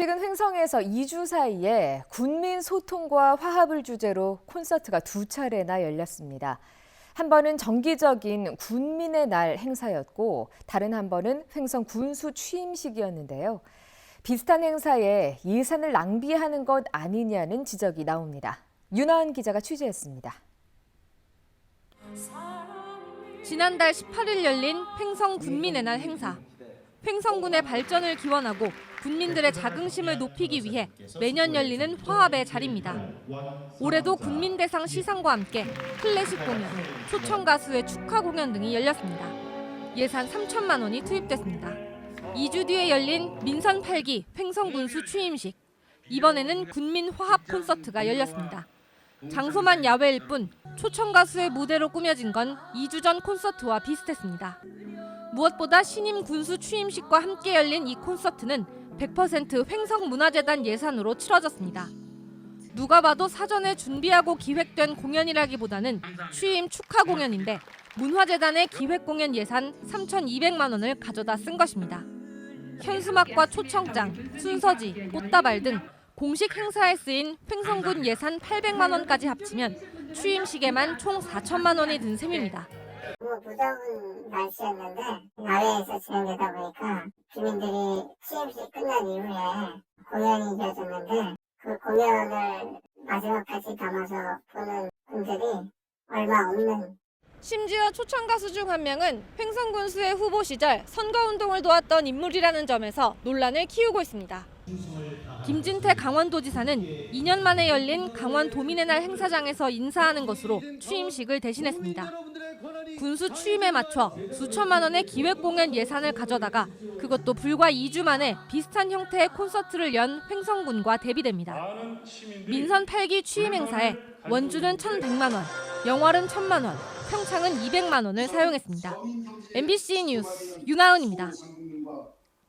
최근 횡성에서 2주 사이에 군민 소통과 화합을 주제로 콘서트가 두 차례나 열렸습니다. 한 번은 정기적인 군민의 날 행사였고 다른 한 번은 횡성 군수 취임식이었는데요. 비슷한 행사에 예산을 낭비하는 것 아니냐는 지적이 나옵니다. 윤하은 기자가 취재했습니다. 지난달 18일 열린 횡성 군민의 날 행사. 횡성군의 발전을 기원하고 군민들의 자긍심을 높이기 위해 매년 열리는 화합의 자리입니다. 올해도 군민대상 시상과 함께 클래식 공연, 초청 가수의 축하 공연 등이 열렸습니다. 예산 3천만 원이 투입됐습니다. 2주 뒤에 열린 민선 8기 횡성군수 취임식. 이번에는 군민 화합 콘서트가 열렸습니다. 장소만 야외일 뿐 초청 가수의 무대로 꾸며진 건 2주 전 콘서트와 비슷했습니다. 무엇보다 신임 군수 취임식과 함께 열린 이 콘서트는 100% 횡성문화재단 예산으로 치러졌습니다. 누가 봐도 사전에 준비하고 기획된 공연이라기보다는 취임 축하 공연인데 문화재단의 기획 공연 예산 3,200만 원을 가져다 쓴 것입니다. 현수막과 초청장, 순서지, 꽃다발 등 공식 행사에 쓰인 횡성군 예산 800만 원까지 합치면 취임식에만 총 4천만 원이 든 셈입니다. 뭐 무더운 날씨였는데 야외에서 진행되다 보니까 주민들이 취임식 끝난 이후에 공연이 이어졌는데 그 공연을 마지막까지 담아서 보는 분들이 얼마 없는 심지어 초청 가수 중 한 명은 횡성군수의 후보 시절 선거운동을 도왔던 인물이라는 점에서 논란을 키우고 있습니다. 김진태 강원도지사는 2년 만에 열린 강원 도민의 날 행사장에서 인사하는 것으로 취임식을 대신했습니다. 군수 취임에 맞춰 수천만 원의 기획 공연 예산을 가져다가 그것도 불과 2주 만에 비슷한 형태의 콘서트를 연 횡성군과 대비됩니다. 민선 8기 취임 행사에 원주는 1,100만 원, 영월은 1,000만 원, 평창은 200만 원을 사용했습니다. MBC 뉴스 윤하은입니다.